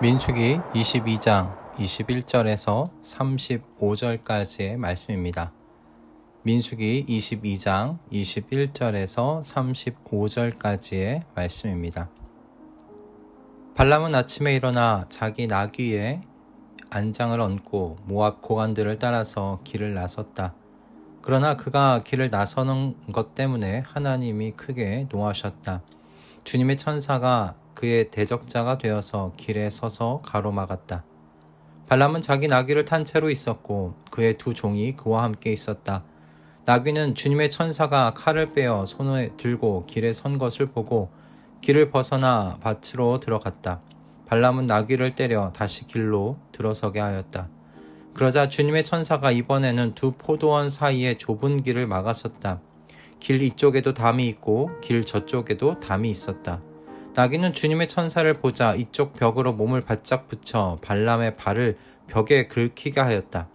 민수기 22장 21절에서 35절까지의 말씀입니다. 민수기 22장 21절에서 35절까지의 말씀입니다. 발람은 아침에 일어나 자기 나귀에 안장을 얹고 모압 고관들을 따라서 길을 나섰다. 그러나 그가 길을 나서는 것 때문에 하나님이 크게 노하셨다. 주님의 천사가 그의 대적자가 되어서 길에 서서 가로막았다. 발람은 자기 나귀를 탄 채로 있었고 그의 두 종이 그와 함께 있었다. 나귀는 주님의 천사가 칼을 빼어 손에 들고 길에 선 것을 보고 길을 벗어나 밭으로 들어갔다. 발람은 나귀를 때려 다시 길로 들어서게 하였다. 그러자 주님의 천사가 이번에는 두 포도원 사이에 좁은 길을 막았었다. 길 이쪽에도 담이 있고 길 저쪽에도 담이 있었다. 나귀는 주님의 천사를 보자 이쪽 벽으로 몸을 바짝 붙여 발람의 발을 벽에 긁히게 하였다.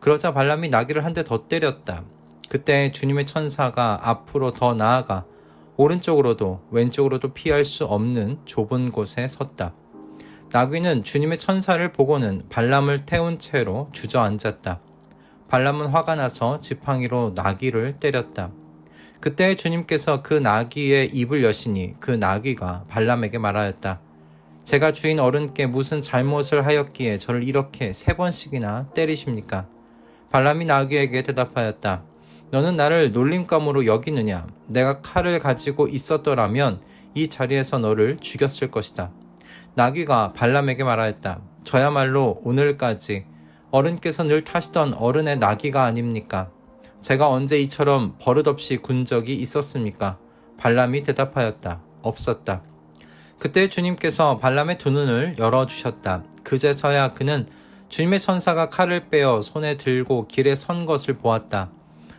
그러자 발람이 나귀를 한 대 더 때렸다. 그때 주님의 천사가 앞으로 더 나아가 오른쪽으로도 왼쪽으로도 피할 수 없는 좁은 곳에 섰다. 나귀는 주님의 천사를 보고는 발람을 태운 채로 주저앉았다. 발람은 화가 나서 지팡이로 나귀를 때렸다. 그때 주님께서 그 나귀의 입을 여시니 그 나귀가 발람에게 말하였다. 제가 주인 어른께 무슨 잘못을 하였기에 저를 이렇게 세 번씩이나 때리십니까? 발람이 나귀에게 대답하였다. 너는 나를 놀림감으로 여기느냐? 내가 칼을 가지고 있었더라면 이 자리에서 너를 죽였을 것이다. 나귀가 발람에게 말하였다. 저야말로 오늘까지 어른께서 늘 타시던 어른의 나귀가 아닙니까? 제가 언제 이처럼 버릇없이 군 적이 있었습니까? 발람이 대답하였다. 없었다. 그때 주님께서 발람의 두 눈을 열어주셨다. 그제서야 그는 주님의 천사가 칼을 빼어 손에 들고 길에 선 것을 보았다.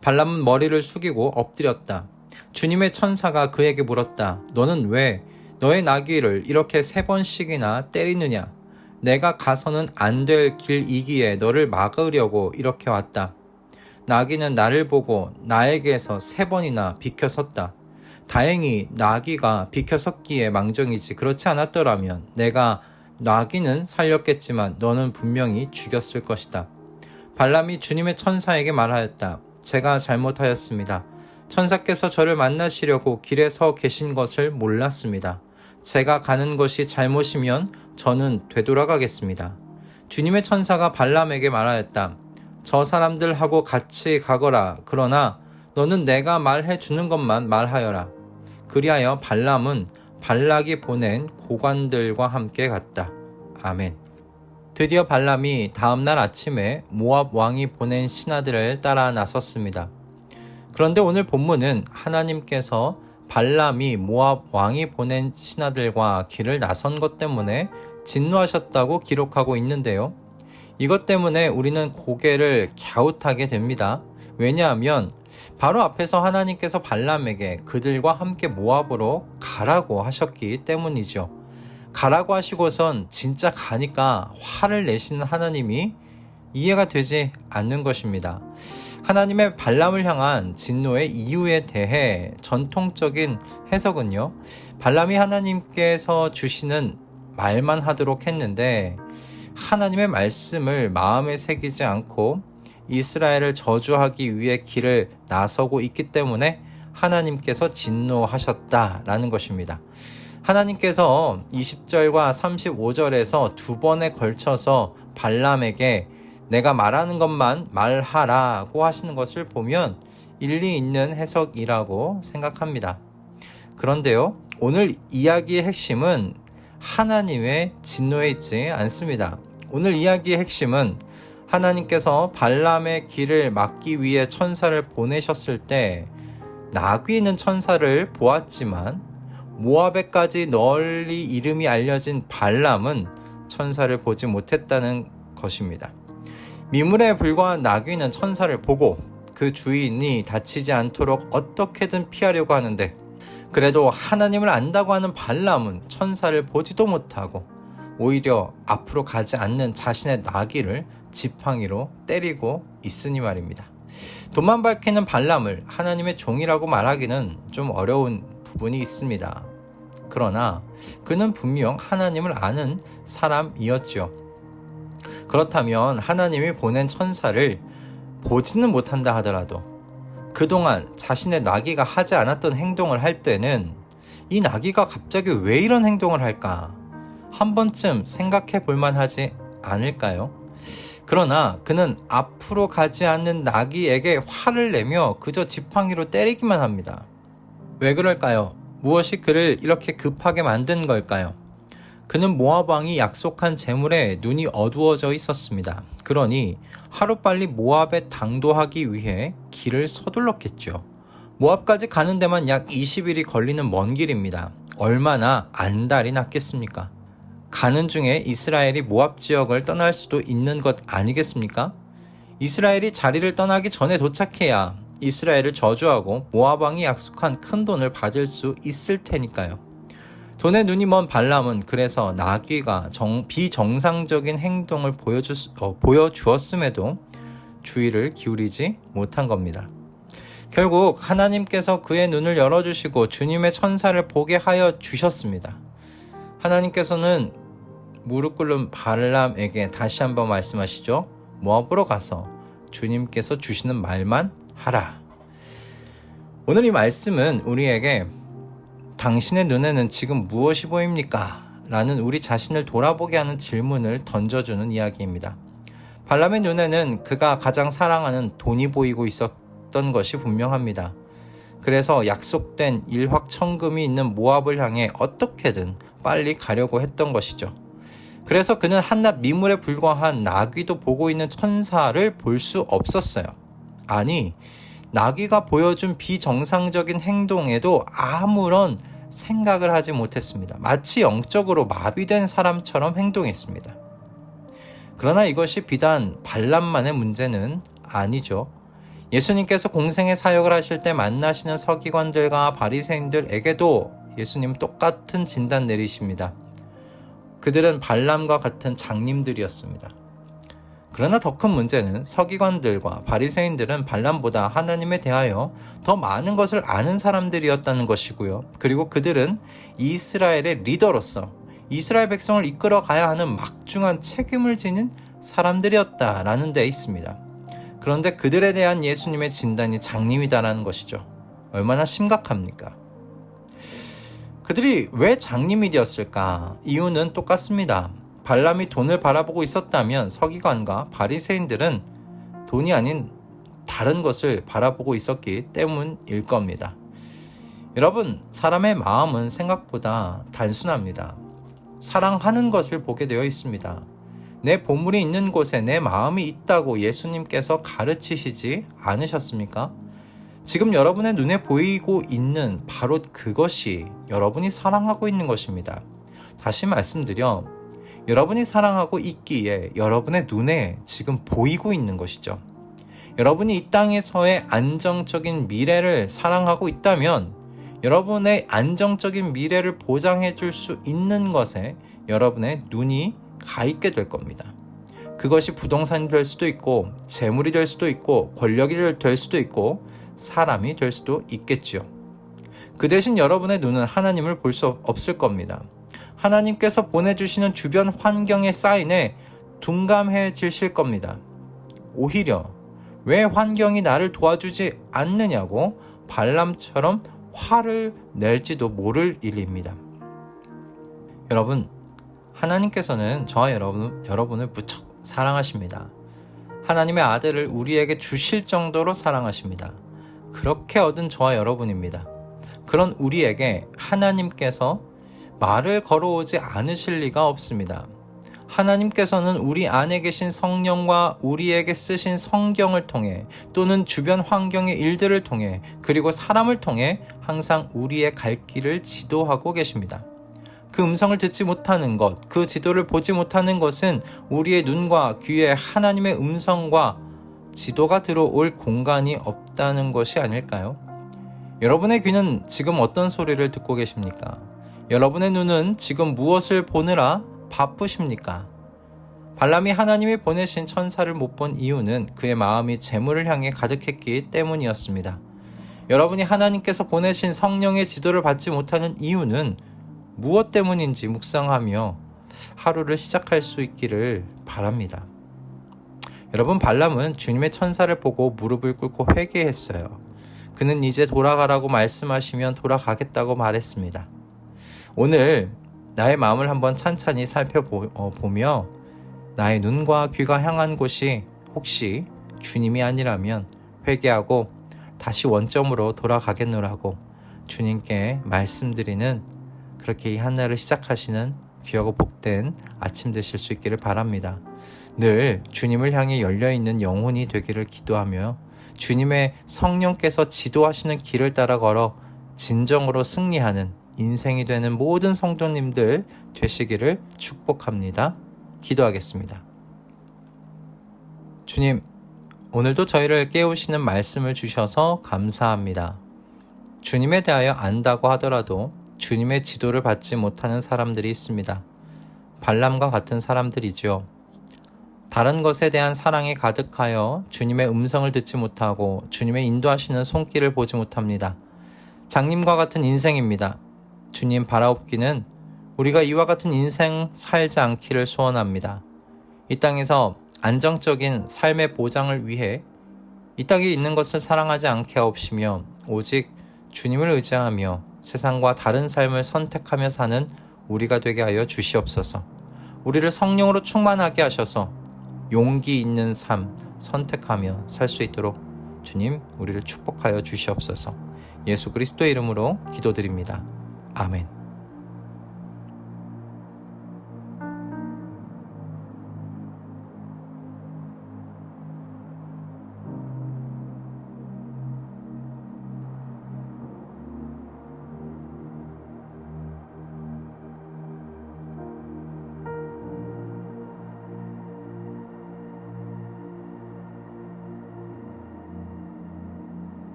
발람은 머리를 숙이고 엎드렸다. 주님의 천사가 그에게 물었다. 너는 왜 너의 나귀를 이렇게 세 번씩이나 때리느냐? 내가 가서는 안 될 길이기에 너를 막으려고 이렇게 왔다. 나귀는 나를 보고 나에게서 세 번이나 비켜섰다. 다행히 나귀가 비켜섰기에 망정이지 그렇지 않았더라면 내가 나귀는 살렸겠지만 너는 분명히 죽였을 것이다. 발람이 주님의 천사에게 말하였다. 제가 잘못하였습니다. 천사께서 저를 만나시려고 길에 서 계신 것을 몰랐습니다. 제가 가는 것이 잘못이면 저는 되돌아가겠습니다. 주님의 천사가 발람에게 말하였다. 저 사람들하고 같이 가거라. 그러나 너는 내가 말해 주는 것만 말하여라. 그리하여 발람은 발락이 보낸 고관들과 함께 갔다. 아멘. 드디어 발람이 다음날 아침에 모압 왕이 보낸 신하들을 따라 나섰습니다. 그런데 오늘 본문은 하나님께서 발람이 모압 왕이 보낸 신하들과 길을 나선 것 때문에 진노하셨다고 기록하고 있는데요. 이것 때문에 우리는 고개를 갸웃하게 됩니다. 왜냐하면 바로 앞에서 하나님께서 발람에게 그들과 함께 모압으로 가라고 하셨기 때문이죠. 가라고 하시고선 진짜 가니까 화를 내시는 하나님이 이해가 되지 않는 것입니다. 하나님의 발람을 향한 진노의 이유에 대해 전통적인 해석은요, 발람이 하나님께서 주시는 말만 하도록 했는데, 하나님의 말씀을 마음에 새기지 않고 이스라엘을 저주하기 위해 길을 나서고 있기 때문에 하나님께서 진노하셨다라는 것입니다. 하나님께서 20절과 35절에서 두 번에 걸쳐서 발람에게 내가 말하는 것만 말하라고 하시는 것을 보면 일리 있는 해석이라고 생각합니다. 그런데요, 오늘 이야기의 핵심은 하나님의 진노에 있지 않습니다. 오늘 이야기의 핵심은 하나님께서 발람의 길을 막기 위해 천사를 보내셨을 때 나귀는 천사를 보았지만 모압에까지 널리 이름이 알려진 발람은 천사를 보지 못했다는 것입니다. 미물에 불과한 나귀는 천사를 보고 그 주인이 다치지 않도록 어떻게든 피하려고 하는데 그래도 하나님을 안다고 하는 발람은 천사를 보지도 못하고 오히려 앞으로 가지 않는 자신의 나귀를 지팡이로 때리고 있으니 말입니다. 돈만 밝히는 발람을 하나님의 종이라고 말하기는 좀 어려운 부분이 있습니다. 그러나 그는 분명 하나님을 아는 사람이었죠. 그렇다면 하나님이 보낸 천사를 보지는 못한다 하더라도 그동안 자신의 나귀가 하지 않았던 행동을 할 때는 이 나귀가 갑자기 왜 이런 행동을 할까? 한 번쯤 생각해 볼 만 하지 않을까요? 그러나 그는 앞으로 가지 않는 나귀에게 화를 내며 그저 지팡이로 때리기만 합니다. 왜 그럴까요? 무엇이 그를 이렇게 급하게 만든 걸까요? 그는 모압 왕이 약속한 재물에 눈이 어두워져 있었습니다. 그러니 하루빨리 모압에 당도하기 위해 길을 서둘렀겠죠. 모압까지 가는 데만 약 20일이 걸리는 먼 길입니다. 얼마나 안달이 났겠습니까? 가는 중에 이스라엘이 모압 지역을 떠날 수도 있는 것 아니겠습니까? 이스라엘이 자리를 떠나기 전에 도착해야 이스라엘을 저주하고 모압 왕이 약속한 큰 돈을 받을 수 있을 테니까요. 돈에 눈이 먼 발람은 그래서 나귀가 정, 비정상적인 행동을 보여주, 어, 보여주었음에도 주의를 기울이지 못한 겁니다. 결국 하나님께서 그의 눈을 열어주시고 주님의 천사를 보게 하여 주셨습니다. 하나님께서는 무릎 꿇는 발람에게 다시 한번 말씀하시죠. 모압으로 가서 주님께서 주시는 말만 하라. 오늘 이 말씀은 우리에게 당신의 눈에는 지금 무엇이 보입니까? 라는 우리 자신을 돌아보게 하는 질문을 던져주는 이야기입니다. 발람의 눈에는 그가 가장 사랑하는 돈이 보이고 있었던 것이 분명합니다. 그래서 약속된 일확천금이 있는 모압을 향해 어떻게든 빨리 가려고 했던 것이죠. 그래서 그는 한낱 미물에 불과한 나귀도 보고 있는 천사를 볼 수 없었어요. 아니, 나귀가 보여준 비정상적인 행동에도 아무런 생각을 하지 못했습니다. 마치 영적으로 마비된 사람처럼 행동했습니다. 그러나 이것이 비단 발람만의 문제는 아니죠. 예수님께서 공생의 사역을 하실 때 만나시는 서기관들과 바리새인들에게도 예수님 똑같은 진단 내리십니다. 그들은 발람과 같은 장님들이었습니다. 그러나 더 큰 문제는 서기관들과 바리새인들은 발람보다 하나님에 대하여 더 많은 것을 아는 사람들이었다는 것이고요. 그리고 그들은 이스라엘의 리더로서 이스라엘 백성을 이끌어 가야 하는 막중한 책임을 지닌 사람들이었다라는 데 있습니다. 그런데 그들에 대한 예수님의 진단이 장님이다라는 것이죠. 얼마나 심각합니까? 그들이 왜 장님이 되었을까? 이유는 똑같습니다. 발람이 돈을 바라보고 있었다면 서기관과 바리새인들은 돈이 아닌 다른 것을 바라보고 있었기 때문일 겁니다. 여러분, 사람의 마음은 생각보다 단순합니다. 사랑하는 것을 보게 되어 있습니다. 내 보물이 있는 곳에 내 마음이 있다고 예수님께서 가르치시지 않으셨습니까? 지금 여러분의 눈에 보이고 있는 바로 그것이 여러분이 사랑하고 있는 것입니다. 다시 말씀드려, 여러분이 사랑하고 있기에 여러분의 눈에 지금 보이고 있는 것이죠. 여러분이 이 땅에서의 안정적인 미래를 사랑하고 있다면 여러분의 안정적인 미래를 보장해 줄 수 있는 것에 여러분의 눈이 가 있게 될 겁니다. 그것이 부동산이 될 수도 있고, 재물이 될 수도 있고, 권력이 될 수도 있고, 사람이 될 수도 있겠지요. 그 대신 여러분의 눈은 하나님을 볼 수 없을 겁니다. 하나님께서 보내주시는 주변 환경의 사인에 둔감해지실 겁니다. 오히려 왜 환경이 나를 도와주지 않느냐고 발람처럼 화를 낼지도 모를 일입니다. 여러분, 하나님께서는 저와 여러분, 여러분을 무척 사랑하십니다. 하나님의 아들을 우리에게 주실 정도로 사랑하십니다. 그렇게 얻은 저와 여러분입니다. 그런 우리에게 하나님께서 말을 걸어오지 않으실 리가 없습니다. 하나님께서는 우리 안에 계신 성령과 우리에게 쓰신 성경을 통해 또는 주변 환경의 일들을 통해 그리고 사람을 통해 항상 우리의 갈 길을 지도하고 계십니다. 그 음성을 듣지 못하는 것, 그 지도를 보지 못하는 것은 우리의 눈과 귀에 하나님의 음성과 지도가 들어올 공간이 없다는 것이 아닐까요? 여러분의 귀는 지금 어떤 소리를 듣고 계십니까? 여러분의 눈은 지금 무엇을 보느라 바쁘십니까? 발람이 하나님이 보내신 천사를 못 본 이유는 그의 마음이 재물을 향해 가득했기 때문이었습니다. 여러분이 하나님께서 보내신 성령의 지도를 받지 못하는 이유는 무엇 때문인지 묵상하며 하루를 시작할 수 있기를 바랍니다. 여러분 발람은 주님의 천사를 보고 무릎을 꿇고 회개했어요. 그는 이제 돌아가라고 말씀하시면 돌아가겠다고 말했습니다. 오늘 나의 마음을 한번 찬찬히 살펴보며 나의 눈과 귀가 향한 곳이 혹시 주님이 아니라면 회개하고 다시 원점으로 돌아가겠노라고 주님께 말씀드리는 그렇게 이 한 날을 시작하시는 귀하고 복된 아침 되실 수 있기를 바랍니다. 늘 주님을 향해 열려 있는 영혼이 되기를 기도하며 주님의 성령께서 지도하시는 길을 따라 걸어 진정으로 승리하는 인생이 되는 모든 성도님들 되시기를 축복합니다. 기도하겠습니다. 주님, 오늘도 저희를 깨우시는 말씀을 주셔서 감사합니다. 주님에 대하여 안다고 하더라도 주님의 지도를 받지 못하는 사람들이 있습니다. 발람과 같은 사람들이죠. 다른 것에 대한 사랑이 가득하여 주님의 음성을 듣지 못하고 주님의 인도하시는 손길을 보지 못합니다. 장님과 같은 인생입니다. 주님 바라옵기는 우리가 이와 같은 인생 살지 않기를 소원합니다. 이 땅에서 안정적인 삶의 보장을 위해 이 땅에 있는 것을 사랑하지 않게 하옵시며 오직 주님을 의지하며 세상과 다른 삶을 선택하며 사는 우리가 되게 하여 주시옵소서. 우리를 성령으로 충만하게 하셔서 용기 있는 삶 선택하며 살 수 있도록 주님 우리를 축복하여 주시옵소서. 예수 그리스도의 이름으로 기도드립니다. 아멘.